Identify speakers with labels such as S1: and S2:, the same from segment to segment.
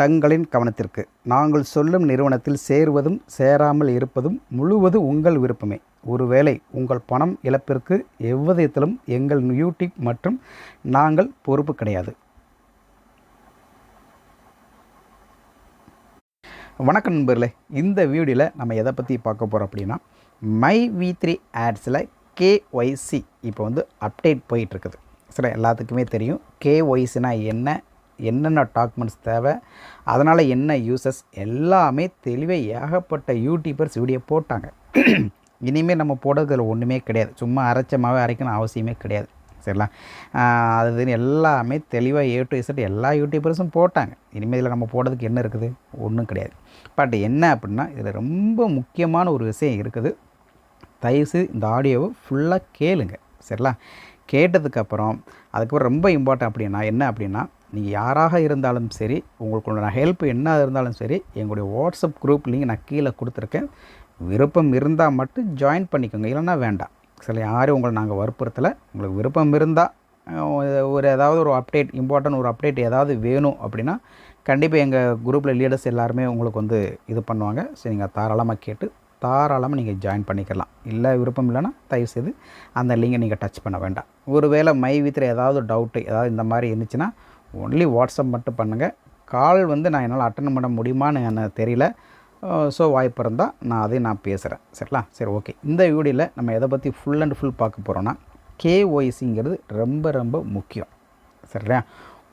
S1: தங்களின் கவனத்திற்கு. நாங்கள் சொல்லும் நிறுவனத்தில் சேருவதும் சேராமல் இருப்பதும் முழுவது உங்கள் விருப்பமே. ஒருவேளை உங்கள் பணம் இழப்பிற்கு எவ்விதத்திலும் எங்கள் யூடியூப் மற்றும் நாங்கள் பொறுப்பு கிடையாது. வணக்கம் நண்பர்களே. இந்த வீடியோவில் நம்ம எதை பற்றி பார்க்க போகிறோம் அப்படின்னா மை வி த்ரீ ஆட்ஸில் கேஒய்சி இப்போ வந்து அப்டேட் போயிட்டுருக்குது சில எல்லாத்துக்குமே தெரியும். கேஒய்சினா என்ன? என்னென்ன டாக்குமெண்ட்ஸ் தேவை அதனால் என்ன யூசஸ் எல்லாமே தெளிவாக ஏகப்பட்ட யூடியூபர்ஸ் வீடியோ போட்டாங்க. இனிமேல் நம்ம போடுறதுல ஒன்றுமே கிடையாது. சும்மா அரைச்சமாகவே அரைக்கணும் அவசியமே கிடையாது. சரிங்களா? அது எல்லாமே தெளிவாக ஏ டு இசட் எல்லா யூடியூபர்ஸும் போட்டாங்க. இனிமேல் இதில் நம்ம போடுறதுக்கு என்ன இருக்குது? ஒன்றும் கிடையாது. பட் என்ன அப்படின்னா இதில் ரொம்ப முக்கியமான ஒரு விஷயம் இருக்குது. தயவுசெய்து இந்த ஆடியோவை ஃபுல்லாக கேளுங்க. சரிங்களா? கேட்டதுக்கப்புறம் அதுக்கப்புறம் ரொம்ப இம்பார்ட்டன்ட் அப்படின்னா என்ன அப்படின்னா நீங்கள் யாராக இருந்தாலும் சரி உங்களுக்கு ஹெல்ப் என்ன இருந்தாலும் சரி எங்களுடைய வாட்ஸ்அப் குரூப் லிங்க் நான் கீழே கொடுத்துருக்கேன். விருப்பம் இருந்தால் மட்டும் ஜாயின் பண்ணிக்கோங்க. இல்லைன்னா வேண்டாம். சில யாரும் உங்களை நாங்கள் வற்புறுத்தலை. உங்களுக்கு விருப்பம் இருந்தால் ஒரு ஏதாவது ஒரு அப்டேட் இம்பார்ட்டன்ட் ஒரு அப்டேட் ஏதாவது வேணும் அப்படின்னா கண்டிப்பாக எங்கள் குரூப்பில் லீடர்ஸ் எல்லாருமே உங்களுக்கு வந்து இது பண்ணுவாங்க. சரி நீங்கள் தாராளமாக கேட்டு தாராளமாக நீங்கள் ஜாயின் பண்ணிக்கலாம். இல்லை விருப்பம் இல்லைன்னா தயவுசெய்து அந்த லிங்கை நீங்கள் டச் பண்ண வேண்டாம். ஒருவேளை மை வித்தில் ஏதாவது டவுட்டு ஏதாவது இந்த மாதிரி இருந்துச்சுன்னா ஒன்லி வாட்ஸ்அப் மட்டும் பண்ணுங்கள் கால் வந்து நான் என்னால் அட்டன் பண்ண முடியுமான்னு எனக்கு தெரியல. ஸோ வாய்ப்பு இருந்தால் நான் அதையும் நான் பேசுகிறேன் சரிங்களா? சரி ஓகே இந்த வீடியோவில் நம்ம எதை பற்றி ஃபுல் அண்ட் ஃபுல் பார்க்க போகிறோன்னா கேஒய்சிங்கிறது ரொம்ப ரொம்ப முக்கியம். சரியா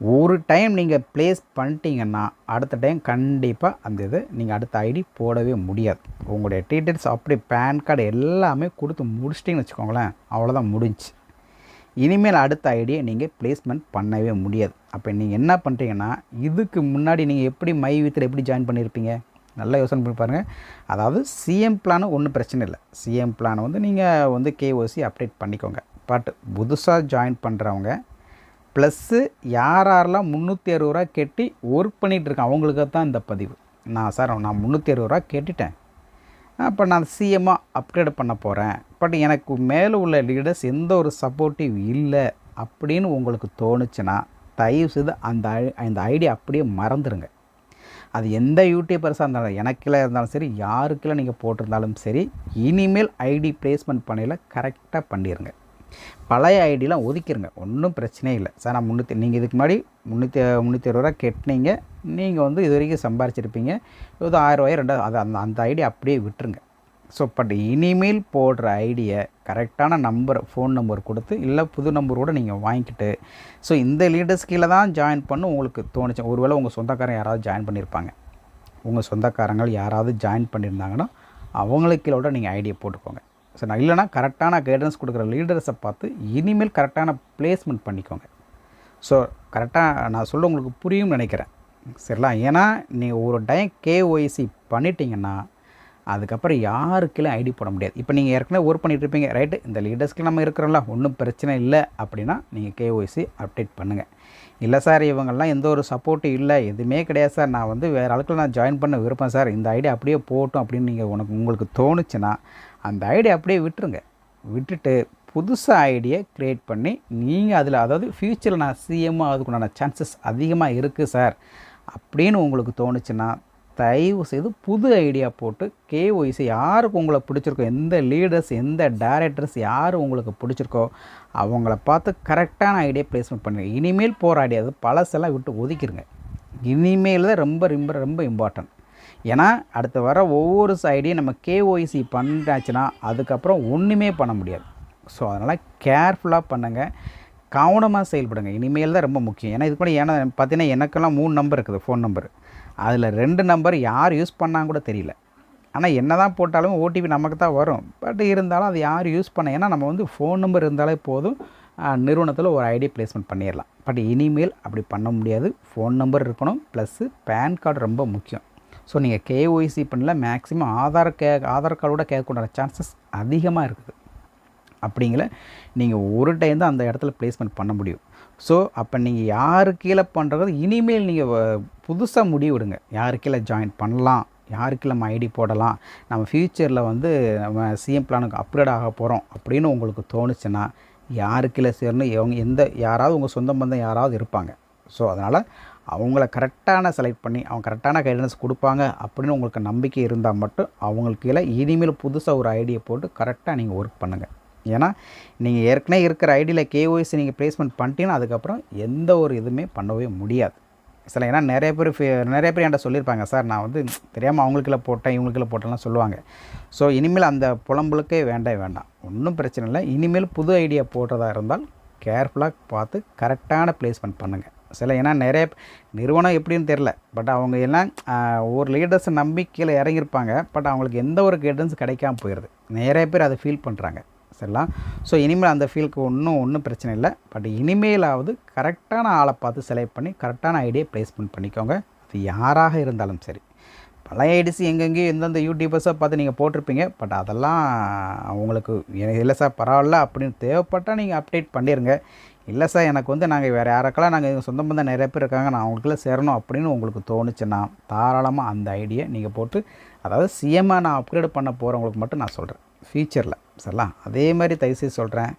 S1: ஒரு டைம் நீங்கள் ப்ளேஸ் பண்ணிட்டீங்கன்னா அடுத்த டைம் கண்டிப்பாக அந்த இது நீங்கள் அடுத்த ஐடி போடவே முடியாது. உங்களுடைய டீட்டெயில்ஸ் அப்படி பேன் கார்டு எல்லாமே கொடுத்து முடிச்சிட்டிங்கன்னு வச்சுக்கோங்களேன் அவ்வளோதான் முடிஞ்சு. இனிமேல் அடுத்த ஐடியை நீங்கள் ப்ளேஸ்மெண்ட் பண்ணவே முடியாது. அப்போ நீங்கள் என்ன பண்ணுறீங்கன்னா இதுக்கு முன்னாடி நீங்கள் எப்படி மை வித்தில் எப்படி ஜாயின் பண்ணியிருப்பீங்க? நல்லா யோசனை பண்ணி பாருங்கள் அதாவது சிஎம் பிளானு ஒன்றும் பிரச்சனை இல்லை. சிஎம் பிளானை வந்து நீங்கள் வந்து கேஓசி அப்டேட் பண்ணிக்கோங்க. பட் புதுசாக ஜாயின் பண்ணுறவங்க ப்ளஸ்ஸு யார் யாரெல்லாம் முந்நூற்றி அறுபது ரூபா கெட்டி ஒர்க் பண்ணிகிட்ருக்கேன் அவங்களுக்கு தான் இந்த பதிவு. நான் சார் நான் முந்நூற்றி அறுபது ரூபா கேட்டுட்டேன். அப்போ நான் சிஎம்மாக அப்கிரேட் பண்ண போகிறேன் பட் எனக்கு மேலே உள்ள லீடர்ஸ் எந்த ஒரு சப்போர்ட்டிவ் இல்லை அப்படின்னு உங்களுக்கு தோணுச்சுன்னா தயவு செய்து அந்த அந்த ஐடியா அப்படியே மறந்துடுங்க அது எந்த யூடியூபர்ஸாக இருந்தாலும் எனக்கில் இருந்தாலும் சரி யாருக்கெல்லாம் நீங்கள் போட்டிருந்தாலும் சரி இனிமேல் ஐடி ப்ளேஸ்மெண்ட் பண்ணையில் கரெக்டாக பண்ணிடுங்க பழைய ஐடியெலாம் ஒதுக்கிடுங்க ஒன்றும் பிரச்சனையே இல்லை. சார் நான் முந்நூற்றி நீங்கள் இதுக்கு முன்னாடி முந்நூற்றி முந்நூற்றி இருபது ரூபா கெட்டினீங்க நீங்கள் வந்து இது வரைக்கும் சம்பாரிச்சிருப்பீங்க இது ஆயிரரூவாய் ரெண்டாவது அது அந்த அந்த ஐடியா அப்படியே விட்டுருங்க. ஸோ பட் இனிமேல் போடுற ஐடியை கரெக்டான நம்பர் ஃபோன் நம்பர் கொடுத்து இல்லை புது நம்பர் கூட நீங்கள் வாங்கிக்கிட்டு ஸோ இந்த லீடர்ஸ் கீழே தான் ஜாயின் பண்ண உங்களுக்கு தோணுச்சு. ஒருவேளை உங்கள் சொந்தக்காரன் யாராவது ஜாயின் பண்ணியிருப்பாங்க உங்கள் சொந்தக்காரங்கள் யாராவது ஜாயின் பண்ணியிருந்தாங்கன்னா அவங்களுக்கு கீழோட நீங்கள் ஐடியை போட்டுக்கோங்க. ஸோ நான் இல்லைனா கரெக்டான கைடன்ஸ் கொடுக்குற லீடர்ஸை பார்த்து இனிமேல் கரெக்டான பிளேஸ்மெண்ட் பண்ணிக்கோங்க. ஸோ கரெக்டாக நான் சொல்ல உங்களுக்கு புரியும்னு நினைக்கிறேன். சரிங்களா? ஏன்னா நீங்கள் ஒரு டைம் கேஒய்சி பண்ணிட்டீங்கன்னா அதுக்கப்புறம் யாருக்கெல்லாம் ஐடி போட முடியாது. இப்போ நீங்கள் ஏற்கனவே ஒர்க் பண்ணிகிட்டு இருப்பீங்க ரைட்டு இந்த லீடர்ஸ்க்கு நம்ம இருக்கிறோம்ல ஒன்றும் பிரச்சனை இல்லை அப்படின்னா நீங்கள் கேஒய்சி அப்டேட் பண்ணுங்கள் இல்லை சார் இவங்கெல்லாம் எந்த ஒரு சப்போர்ட்டும் இல்லை எதுவுமே கிடையாது சார் நான் வந்து வேறு ஆளுக்கள் நான் ஜாயின் பண்ண விருப்பம் சார் இந்த ஐடியா அப்படியே போட்டோம் அப்படின்னு நீங்கள் உனக்கு உங்களுக்கு தோணுச்சுன்னா அந்த ஐடியா அப்படியே விட்டுருங்க. விட்டுட்டு புதுசாக ஐடியை க்ரியேட் பண்ணி நீங்கள் அதில் அதாவது ஃப்யூச்சரில் நான் சிஎம் அதுக்குண்டான சான்சஸ் அதிகமாக இருக்குது சார் அப்படின்னு உங்களுக்கு தோணுச்சுன்னா தயவு செய்து புது ஐடியா போட்டு கேஒய்சி யாருக்கு உங்களை பிடிச்சிருக்கோ எந்த லீடர்ஸ் எந்த டேரக்டர்ஸ் யார் உங்களுக்கு பிடிச்சிருக்கோ அவங்கள பார்த்து கரெக்டான ஐடியா ப்ளேஸ்மெண்ட் பண்ணுங்கள் இனிமேல் போகிற ஐடியா அது பழசெல்லாம் விட்டு ஒதுக்கிடுங்க இனிமேல் தான் ரொம்ப ரொம்ப ரொம்ப இம்பார்ட்டன்ட் ஏன்னா அடுத்து வர ஒவ்வொரு ஐடியும் நம்ம கேஒய்சி பண்ணாச்சுன்னா அதுக்கப்புறம் ஒன்றுமே பண்ண முடியாது. ஸோ அதனால் கேர்ஃபுல்லாக பண்ணுங்கள் கவனமாக செயல்படுங்க. இனிமேல் தான் ரொம்ப முக்கியம். ஏன்னா இது கூட ஏன்னா பார்த்தீங்கன்னா எனக்கெல்லாம் மூணு நம்பர் இருக்குது ஃபோன் நம்பர் அதில் ரெண்டு நம்பர் யார் யூஸ் பண்ணாங்க கூட தெரியல. ஆனால் என்ன தான் போட்டாலும் ஓடிபி நமக்கு தான் வரும். பட் இருந்தாலும் அது யார் யூஸ் பண்ண ஏன்னா நம்ம வந்து ஃபோன் நம்பர் இருந்தாலே போதும். நிறுவனத்தில் ஒரு ஐடி ப்ளேஸ்மெண்ட் பண்ணிடலாம். பட் இனிமேல் அப்படி பண்ண முடியாது. ஃபோன் நம்பர் இருக்கணும். ப்ளஸ்ஸு பேன் கார்டு ரொம்ப முக்கியம். ஸோ நீங்கள் கேஒய்சி பண்ணல மேக்ஸிமம் ஆதார் கே ஆதார் கார்டோட கேட்கக்கூடிய சான்சஸ் அதிகமாக இருக்குது. அப்படிங்கிற நீங்கள் ஒரு டைம் தான் அந்த இடத்துல ப்ளேஸ்மெண்ட் பண்ண முடியும். ஸோ அப்போ நீங்கள் யாரு கீழே பண்ணுறது இனிமேல் நீங்கள் புதுசாக முடிவிடுங்க. யாரு கீழே ஜாயின் பண்ணலாம் யாருக்கு நம்ம ஐடி போடலாம் நம்ம ஃப்யூச்சரில் வந்து நம்ம சிஎம் பிளானுக்கு அப்கிரேட் ஆக போகிறோம் அப்படின்னு உங்களுக்கு தோணுச்சுன்னா யாருக்கில் சேரணும் எவங்க எந்த யாராவது உங்கள் சொந்த பந்தம் யாராவது இருப்பாங்க. ஸோ அதனால் அவங்கள கரெக்டான செலக்ட் பண்ணி அவங்க கரெக்டான கைடன்ஸ் கொடுப்பாங்க அப்படின்னு உங்களுக்கு நம்பிக்கை இருந்தால் மட்டும் அவங்களுக்கு இல்லை இனிமேல் புதுசாக ஒரு ஐடியா போட்டு கரெக்டாக நீங்கள் ஒர்க் பண்ணுங்கள் ஏன்னா நீங்கள் ஏற்கனவே இருக்கிற ஐடியில் கேஒய்சி நீங்கள் ப்ளேஸ்மெண்ட் பண்ணிட்டீங்கன்னா அதுக்கப்புறம் எந்த ஒரு இதுவுமே பண்ணவே முடியாது. சில ஏன்னா நிறைய பேர் ஃபே- நிறைய பேர் என்கிட்ட சொல்லியிருப்பாங்க சார் நான் வந்து தெரியாமல் அவங்களுக்குள்ள போட்டேன் இவங்களுக்குள்ள போட்டேன்லாம் சொல்லுவாங்க. ஸோ இனிமேல் அந்த புலம்புலுக்கே வேண்டாம் வேண்டாம். ஒன்றும் பிரச்சனை இல்லை. இனிமேல் புது ஐடியா போடுறதா இருந்தால் கேர்ஃபுல்லாக பார்த்து கரெக்டான ப்ளேஸ்மெண்ட் பண்ணுங்கள் சில ஏன்னா நிறைய நிறுவனம் எப்படின்னு தெரில பட் அவங்க எல்லாம் ஒரு ஒவ்வொரு நம்பிக்கையில் இறங்கியிருப்பாங்க. பட் அவங்களுக்கு எந்த ஒரு கைடன்ஸ் கிடைக்காம போயிடுது நிறைய பேர் அதை ஃபீல் பண்ணுறாங்க சரிலாம் ஸோ இனிமேல் அந்த ஃபீலுக்கு ஒன்றும் ஒன்றும் பிரச்சனை இல்லை. பட் இனிமேலாவது கரெக்டான ஆளை பார்த்து செலக்ட் பண்ணி கரெக்டான ஐடியா ப்ளேஸ்மெண்ட் பண்ணிக்கோங்க. அது யாராக இருந்தாலும் சரி. பழைய ஐடிஸ் எங்கெங்கேயும் எந்தெந்த யூடியூபர்ஸை பார்த்து நீங்கள் போட்டிருப்பீங்க. பட் அதெல்லாம் அவங்களுக்கு எனக்கு இல்லை சார் பரவாயில்ல அப்படின்னு தேவைப்பட்டால் நீங்கள் அப்டேட் பண்ணிடுங்க இல்லை சார் எனக்கு வந்து நாங்கள் வேறு யாருக்கெல்லாம் நாங்கள் எங்கள் சொந்த பந்தம் நிறைய பேர் இருக்காங்க நான் அவங்களுக்குள்ள சேரணும் அப்படின்னு உங்களுக்கு தோணுச்சுன்னா தாராளமாக அந்த ஐடியை நீங்கள் போட்டு அதாவது சிஎம்மாக நான் அப்கிரேட் பண்ண போகிறவங்களுக்கு மட்டும் நான் சொல்கிறேன் ஃபியூச்சரில் சரிங்களா அதே மாதிரி தயவுசெய்து சொல்கிறேன்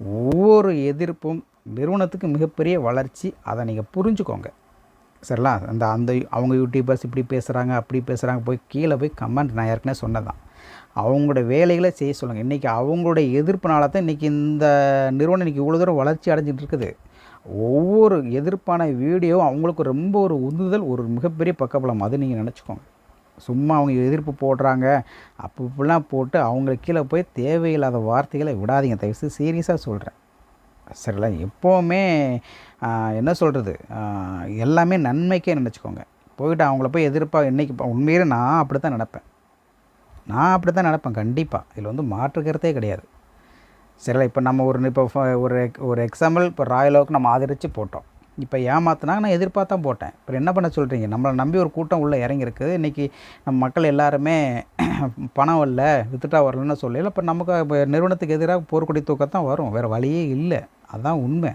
S1: ஒவ்வொரு எதிர்ப்பும் நிறுவனத்துக்கு மிகப்பெரிய வளர்ச்சி. அதை நீங்கள் புரிஞ்சுக்கோங்க. சரிங்களா அந்த அந்த அவங்க யூடியூபர்ஸ் இப்படி பேசுகிறாங்க அப்படி பேசுகிறாங்க போய் கீழே போய் கமெண்ட் நான் ஏற்கனவே சொன்னதான் அவங்களோட வேலைகளை செய்ய சொல்லுங்கள் இன்றைக்கி அவங்களுடைய எதிர்ப்புனால தான் இன்றைக்கி இந்த நிறுவனம் இன்றைக்கி இவ்வளோ தூரம் வளர்ச்சி அடைஞ்சிட்டு இருக்குது. ஒவ்வொரு எதிர்ப்பான வீடியோ அவங்களுக்கு ரொம்ப ஒரு உந்துதல் ஒரு மிகப்பெரிய பக்கபலம். அது நீங்கள் நினச்சிக்கோங்க. சும்மா அவங்க எதிர்ப்பு போடுறாங்க. அப்போ இப்படிலாம் போட்டு அவங்களுக்கு கீழே போய் தேவையில்லாத வார்த்தைகளை விடாதீங்க. தயவுசெய்து சீரியஸாக சொல்கிறேன் சரிங்களா எப்போவுமே என்ன சொல்கிறது எல்லாமே நன்மைக்கே நினச்சிக்கோங்க. போயிட்டு அவங்கள போய் எதிர்ப்பாக இன்றைக்கி உண்மையிலே நான் அப்படி தான் நினப்பேன். நான் அப்படி தான் நினப்பேன் கண்டிப்பாக இதில் வந்து மாற்றுக்கிறதே கிடையாது. சரிங்களா? இப்போ நம்ம ஒரு இப்போ ஒரு ஒரு எக்ஸாம்பிள் இப்போ ராயலோவுக்கு நம்ம ஆதரித்து போட்டோம். இப்போ ஏமாத்தினா நான் எதிர்பார்த்தா போட்டேன். இப்போ என்ன பண்ண சொல்கிறீங்க நம்மளை நம்பி ஒரு கூட்டம் உள்ளே இறங்கியிருக்குது இன்றைக்கி நம்ம மக்கள் எல்லாருமே பணம் வரல வித்துட்டா வரலன்னு சொல்லல இப்போ நமக்கு இப்போ நிறுவனத்துக்கு எதிராக போர்க்குடி தூக்கத்தான் வரும். வேறு வழியே இல்லை. அதுதான் உண்மை.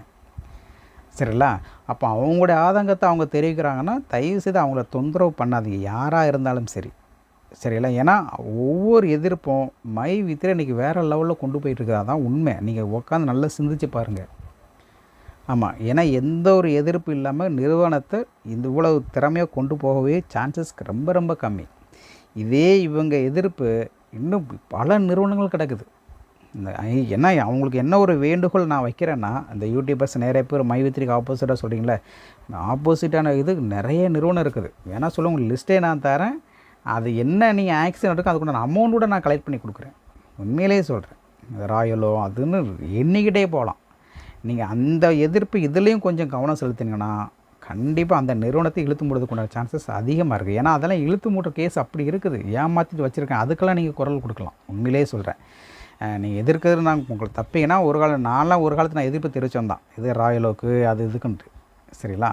S1: சரிங்களா? அப்போ அவங்களுடைய ஆதங்கத்தை அவங்க தெரிவிக்கிறாங்கன்னா தயவு செய்து அவங்கள தொந்தரவு பண்ணாதீங்க. யாராக இருந்தாலும் சரி. சரிங்களா ஏன்னா ஒவ்வொரு எதிர்ப்பும் மை வித்திர இன்றைக்கி வேறு லெவலில் கொண்டு போயிட்டு அதான் உண்மை. நீங்கள் உட்காந்து நல்லா சிந்திச்சு பாருங்கள் ஆமாம் ஏன்னா எந்த ஒரு எதிர்ப்பு இல்லாமல் நிறுவனத்தை இந்த இவ்வளவு திறமையாக கொண்டு போகவே சான்சஸ் ரொம்ப ரொம்ப கம்மி. இதே இவங்க எதிர்ப்பு இன்னும் பல நிறுவனங்கள் கிடக்குது. இந்த ஏன்னா என்ன அவங்களுக்கு என்ன ஒரு வேண்டுகோள் நான் வைக்கிறேன்னா இந்த யூடியூபர்ஸ் நிறைய பேர் மைவித்திரிக்கு ஆப்போசிட்டாக சொல்கிறீங்களே ஆப்போசிட்டான இது நிறைய நிறுவனம் இருக்குது. வேணால் சொல்ல லிஸ்ட்டே நான் தரேன். அது என்ன நீங்கள் ஆக்சிடென்ட் இருக்கோ அதுக்குண்டான அமௌண்ட் கூட நான் கலெக்ட் பண்ணி கொடுக்குறேன். உண்மையிலேயே சொல்கிறேன் ராயலோ அதுன்னு எண்ணிக்கிட்டே போகலாம். நீங்கள் அந்த எதிர்ப்பு இதுலேயும் கொஞ்சம் கவனம் செலுத்தினீங்கன்னா கண்டிப்பாக அந்த நிறுவனத்தை இழுத்து மூடுறதுக்குண்டான சான்சஸ் அதிகமாக இருக்குது ஏன்னா அதெல்லாம் இழுத்து மூட்டுற கேஸ் அப்படி இருக்குது. ஏமாற்றிட்டு வச்சுருக்கேன். அதுக்கெல்லாம் நீங்கள் குரல் கொடுக்கலாம். உண்மையிலேயே சொல்கிறேன் நீங்கள் எதிர்க்கிறது நான் உங்களுக்கு தப்பீங்கன்னா ஒரு காலம் நான்லாம் ஒரு காலத்தில் நான் எதிர்ப்பு தெரிவித்தோம் தான் இது ராயலோக்கு அது இதுக்குன்ட்டு. சரிங்களா?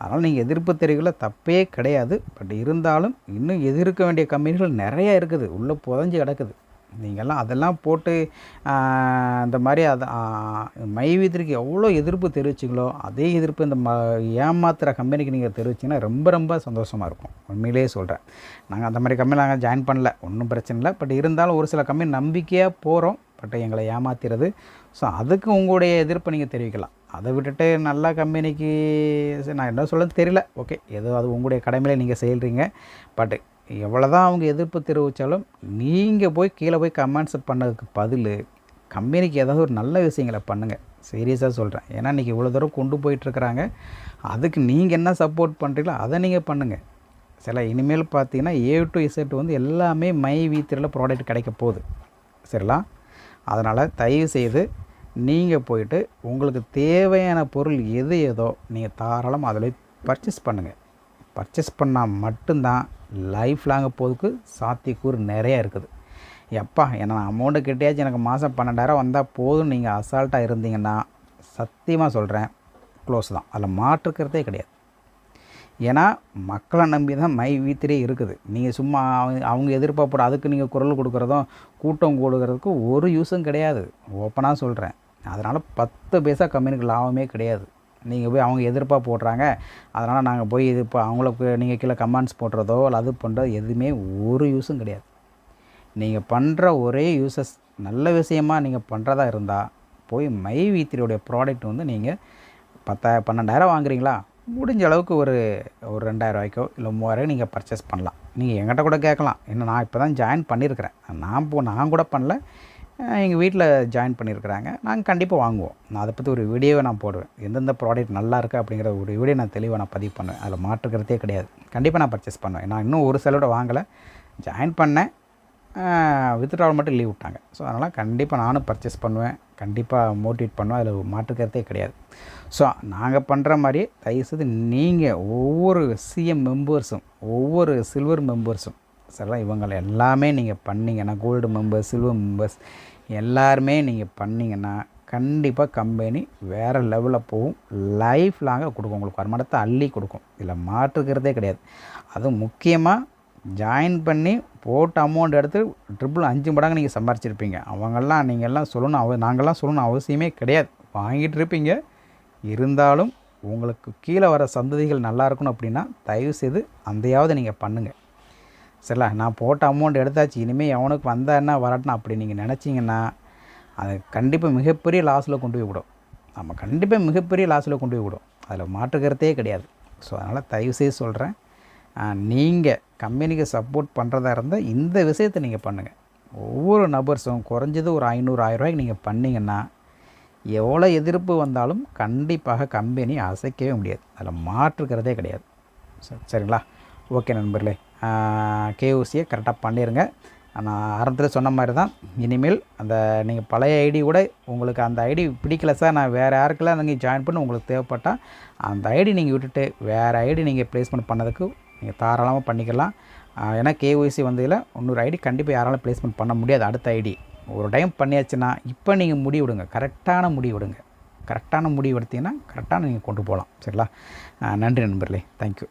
S1: அதனால் நீங்கள் எதிர்ப்பு தெரிவிக்கல தப்பே கிடையாது. பட் இருந்தாலும் இன்னும் எதிர்க்க வேண்டிய கம்பெனிகள் நிறையா இருக்குது. உள்ளே புதஞ்சு கிடக்குது. நீங்கள்லாம் அதெல்லாம் போட்டு இந்த மாதிரி அதை மைவீத்திற்கு எவ்வளோ எதிர்ப்பு தெரிவிச்சிங்களோ அதே எதிர்ப்பு இந்த ம ஏமாத்துகிற கம்பெனிக்கு நீங்கள் தெரிவிச்சிங்கன்னா ரொம்ப ரொம்ப சந்தோஷமாக இருக்கும். உண்மையிலேயே சொல்கிறேன் நாங்கள் அந்த மாதிரி கம்பெனி நாங்கள் ஜாயின் பண்ணல. ஒன்றும் பிரச்சனை இல்லை. பட் இருந்தாலும் ஒரு சில கம்பெனி நம்பிக்கையாக போகிறோம் பட் எங்களை ஏமாத்துறது. ஸோ அதுக்கு உங்களுடைய எதிர்ப்பை நீங்கள் தெரிவிக்கலாம். அதை விட்டுட்டு நல்ல கம்பெனிக்கு சரி, நான் என்ன சொல்றது தெரியல. ஓகே ஏதோ அது உங்களுடைய கடமையில் நீங்கள் செய்கிறீங்க பட் எவ்வளோ தான் அவங்க எதிர்ப்பு தெரிவித்தாலும் நீங்கள் போய் கீழே போய் கமெண்ட்ஸ் பண்ணதுக்கு பதில் கம்பெனிக்கு ஏதாவது ஒரு நல்ல விஷயங்களை பண்ணுங்கள் சீரியஸாக சொல்கிறேன் ஏன்னா இன்றைக்கி இவ்வளோ தூரம் கொண்டு போயிட்டுருக்குறாங்க. அதுக்கு நீங்கள் என்ன சப்போர்ட் பண்ணுறீங்களோ அதை நீங்கள் பண்ணுங்கள் சில இனிமேல் பார்த்தீங்கன்னா ஏ டு இசட் வந்து எல்லாமே மை வீத்திரில் ப்ராடக்ட் கிடைக்க போகுது. சரிங்களா? அதனால் தயவு செய்து நீங்கள் போயிட்டு உங்களுக்கு தேவையான பொருள் எது ஏதோ நீங்கள் தாராளமாக அதில் பர்ச்சேஸ் பண்ணுங்கள் பர்ச்சேஸ் பண்ணால் மட்டும்தான் லைஃப் லாங் போகிறதுக்கு சாத்தியக்கூறு நிறையா இருக்குது. எப்பா என்ன நான் அமௌண்ட்டு கிட்டேயாச்சும் எனக்கு மாதம் பன்னெண்டாயிரம் வந்தால் போதும் நீங்கள் அசால்ட்டாக இருந்தீங்கன்னா சத்தியமாக சொல்கிறேன் க்ளோஸ் தான். அதில் மாற்றுக்கிறதே கிடையாது. ஏன்னா மக்களை நம்பி தான் மை வீத்திரே இருக்குது. நீங்கள் சும்மா அவங்க அவங்க எதிர்பார்ப்போட அதுக்கு நீங்கள் குரல் கொடுக்குறதும் கூட்டம் கொடுக்கறதுக்கு ஒரு யூஸும் கிடையாது. ஓப்பனாக சொல்கிறேன் அதனால் பத்து பைசா கம்பெனிக்கு லாபமே கிடையாது. நீங்கள் போய் அவங்க எதிர்ப்பாக போடுறாங்க. அதனால் நாங்கள் போய் இது இப்போ அவங்களுக்கு நீங்கள் கீழே கமெண்ட்ஸ் போடுறதோ இல்லை அது பண்ணுறதோ எதுவுமே ஒரு யூஸும் கிடையாது. நீங்கள் பண்ணுற ஒரே யூஸஸ் நல்ல விஷயமா நீங்கள் பண்ணுறதா இருந்தால் போய் மை வீத்திரியோடைய ப்ராடக்ட் வந்து நீங்கள் பத்தா பன்னெண்டாயிரம் வாங்குறீங்களா? முடிஞ்ச அளவுக்கு ஒரு ஒரு ரெண்டாயிரரூவாய்க்கோ இல்லை மூவாயிரம் நீங்கள் பர்ச்சேஸ் பண்ணலாம். நீங்கள் என்கிட்ட கூட கேட்கலாம். என்ன நான் இப்போ தான் ஜாயின் பண்ணியிருக்கிறேன் நான் போ நான் கூட பண்ணல. எங்கள் வீட்டில் ஜாயின் பண்ணியிருக்கிறாங்க நாங்கள் கண்டிப்பாக வாங்குவோம். நான் அதை பற்றி ஒரு வீடியோவை நான் போடுவேன். எந்தெந்த ப்ராடக்ட் நல்லா இருக்குது அப்படிங்கிற ஒரு வீடியோ நான் தெளிவாக நான் பதிவு பண்ணுவேன். அதில் மாற்றுக்கிறதே கிடையாது. கண்டிப்பாக நான் பர்ச்சேஸ் பண்ணுவேன். நான் இன்னும் ஒரு செலவோட வாங்கலை. ஜாயின் பண்ணேன். வித்ட்ராவல் மட்டும் லீவ் விட்டாங்க. ஸோ அதனால் கண்டிப்பாக நானும் பர்ச்சேஸ் பண்ணுவேன். கண்டிப்பாக மோட்டிவேட் பண்ணுவேன். அதில் மாற்றுக்கிறதே கிடையாது. ஸோ நாங்கள் பண்ணுற மாதிரி தயவுசெய்து நீங்கள் ஒவ்வொரு சிஎம் மெம்பர்ஸும் ஒவ்வொரு சில்வர் மெம்பர்ஸும் சரிங்களா இவங்களை எல்லாமே நீங்கள் பண்ணிங்கன்னா கோல்டு மெம்பர்ஸ் சில்வர் மெம்பர்ஸ் எல்லாருமே நீங்கள் பண்ணிங்கன்னா கண்டிப்பாக கம்பெனி வேறு லெவலில் போகும். லைஃப் லாங்காக கொடுக்கும். உங்களுக்கு வருமானத்தை அள்ளி கொடுக்கும். இதில் மாற்றுக்கிறதே கிடையாது. அதுவும் முக்கியமாக ஜாயின் பண்ணி போட்ட அமௌண்ட் எடுத்து ட்ரிபிள் அஞ்சு மடங்கு நீங்கள் சம்பாரிச்சிருப்பீங்க. அவங்கெல்லாம் நீங்கள்லாம் சொல்லணும் அவ நாங்கள்லாம் சொல்லணும் அவசியமே கிடையாது. வாங்கிட்டு இருப்பீங்க. இருந்தாலும் உங்களுக்கு கீழே வர சந்ததிகள் நல்லா இருக்கணும் அப்படின்னா தயவுசெய்து அந்தையாவது நீங்கள் பண்ணுங்கள் சரிங்களா நான் போட்ட அமௌண்ட் எடுத்தாச்சு இனிமேல் எவனுக்கு வந்தா என்ன வரட்டும் அப்படி நீங்கள் நினச்சிங்கன்னா அது கண்டிப்பாக மிகப்பெரிய லாஸில் கொண்டு போய் விடும். நம்ம கண்டிப்பாக மிகப்பெரிய லாஸில் கொண்டு போய் விடும். அதில் மாற்றுக்கிறதே கிடையாது. ஸோ அதனால் தயவுசெய்து சொல்கிறேன் நீங்கள் கம்பெனிக்கு சப்போர்ட் பண்ணுறதா இருந்தால் இந்த விஷயத்தை நீங்கள் பண்ணுங்கள் ஒவ்வொரு நபர்ஸும் குறைஞ்சது ஒரு ஐநூறு ஆயிரரூவாய்க்கு நீங்கள் பண்ணிங்கன்னா எவ்வளோ எதிர்ப்பு வந்தாலும் கண்டிப்பாக கம்பெனி அசைக்கவே முடியாது. அதில் மாற்றுக்கிறதே கிடையாது. சரி. சரிங்களா? ஓகே நண்பர்களே. கேஓசியை கரெக்டாக பண்ணிடுங்க நான் ஆரம்பத்தில் சொன்ன மாதிரி தான். இனிமேல் அந்த நீங்கள் பழைய ஐடி கூட உங்களுக்கு அந்த ஐடி பிடிக்கல சார் நான் வேறு யாருக்கெல்லாம் நீங்கள் ஜாயின் பண்ணி உங்களுக்கு தேவைப்பட்டால் அந்த ஐடி நீங்கள் விட்டுட்டு வேறு ஐடி நீங்கள் ப்ளேஸ்மெண்ட் பண்ணதுக்கு நீங்கள் தாராளமாக பண்ணிக்கலாம். ஏன்னா கேஒய்சி வந்ததில் இன்னொரு ஐடி கண்டிப்பாக யாராலும் ப்ளேஸ்மெண்ட் பண்ண முடியாது. அடுத்த ஐடி ஒரு டைம் பண்ணியாச்சுன்னா இப்போ நீங்கள் முடிவு விடுங்க கரெக்டான முடிவு விடுங்க கரெக்டான முடிவு எடுத்தீங்கன்னா கரெக்டான நீங்கள் கொண்டு போகலாம். சரிங்களா? நன்றி நண்பர்களே. தேங்க்யூ